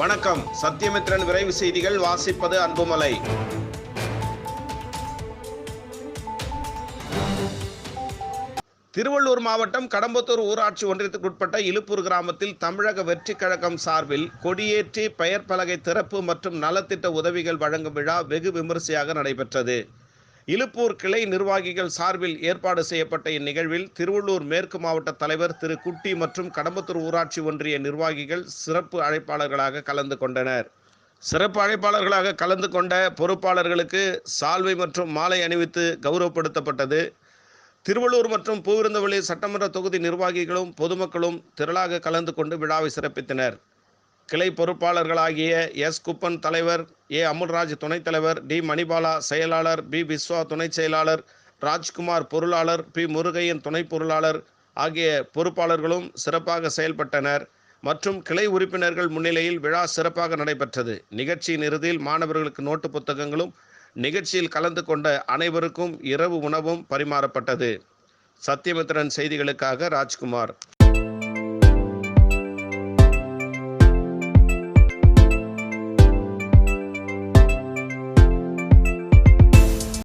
வணக்கம். சத்யமித்ரன் விரைவு செய்திகள் வாசிப்பது அன்புமலை. திருவள்ளூர் மாவட்டம் கடம்பத்தூர் ஊராட்சி ஒன்றியத்துக்குட்பட்ட இலுப்பூர் கிராமத்தில் தமிழக வெற்றி கழகம் சார்பில் கொடியேற்றி பெயர் பலகை திறப்பு மற்றும் நலத்திட்ட உதவிகள் வழங்கும் விழா வெகு விமரிசையாக நடைபெற்றது. இலுப்பூர் கிளை நிர்வாகிகள் சார்பில் ஏற்பாடு செய்யப்பட்ட இந்நிகழ்வில் திருவள்ளூர் மேற்கு மாவட்ட தலைவர் திரு குட்டி மற்றும் கடம்பத்தூர் ஊராட்சி ஒன்றிய நிர்வாகிகள் சிறப்பு அழைப்பாளர்களாக கலந்து கொண்டனர். சிறப்பு அழைப்பாளர்களாக கலந்து கொண்ட பொறுப்பாளர்களுக்கு சால்வை மற்றும் மாலை அணிவித்து கௌரவப்படுத்தப்பட்டது. திருவள்ளூர் மற்றும் பூவிருந்தவள்ளி சட்டமன்ற தொகுதி நிர்வாகிகளும் பொதுமக்களும் திரளாக கலந்து கொண்டு விழாவை சிறப்பித்தனர். கிளை பொறுப்பாளர்களாகிய எஸ். குப்பன் தலைவர் ஏ. அமுல்ராஜ் துணைத் தலைவர் டி. மணிபாலா செயலாளர் பி. விஸ்வா துணைச் செயலாளர் ராஜ்குமார் பொருளாளர் பி. முருகையன் துணை பொருளாளர் ஆகிய பொறுப்பாளர்களும் சிறப்பாக செயல்பட்டனர். மற்றும் கிளை உறுப்பினர்கள் முன்னிலையில் விழா சிறப்பாக நடைபெற்றது. நிகழ்ச்சியின் இறுதியில் மாணவர்களுக்கு நோட்டு புத்தகங்களும் நிகழ்ச்சியில் கலந்து கொண்ட அனைவருக்கும் இரவு உணவும் பரிமாறப்பட்டது. சத்தியமித்திரன் செய்திகளுக்காக ராஜ்குமார்.